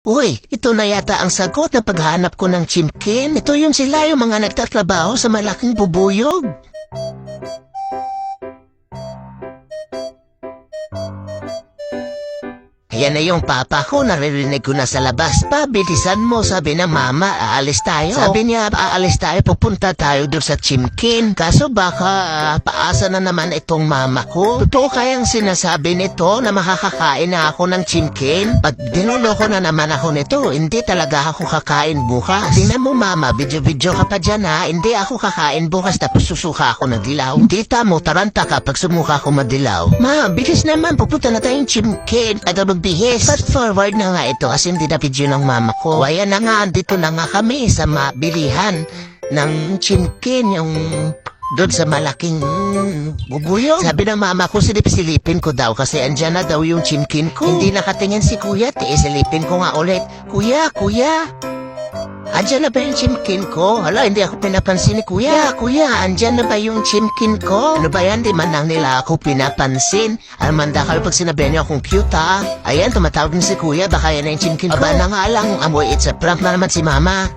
Uy, ito na yata ang sagot na paghanap ko ng chimkin. Ito yung sila yung mga nagtatrabaho sa malaking bubuyog. Yan na yung papa ko, naririnig ko na sa labas pa. Bilisan mo, sabi ng mama, aalis tayo. Sabi niya, aalis tayo, pupunta tayo doon sa chimkin. Kaso baka ah, paasa na naman itong mama ko. Totoo kayang sinasabi nito na makakakain na ako ng chimkin? Pag dinuloko na naman ako nito, hindi talaga ako kakain bukas. Tingnan mo mama, video-video ka pa dyan ha. Hindi ako kakain bukas tapos susuka ako ng dilaw. Tita mo, taranta ka pag sumuka ako madilaw. Ma, bilis naman, pupunta na tayong chimkin. Magbihis. Fast forward na nga ito kasi hindi na video ng mama ko. Kaya na nga, andito na nga kami sa mabilihan ng chimkin, yung doon sa malaking bubuyog. Sabi ng mama ko, silip-silipin ko daw kasi andyan na daw yung chimkin ko. Hindi nakatingin si kuya, tiisilipin ko nga ulit. Kuya, kuya, Andyan na ba yung chimkin ko? Hala, hindi ako pinapansin ni kuya. Kuya, andyan na ba yung chimkin ko? Ano ba yan? Di man lang nila ako pinapansin. Almanda ka pag sinabi niyo akong cute ha. Ayan, tumatawag na si kuya. Baka yan na yung chimkin ko. Aba na nga lang, amoy it's a prank na naman si mama.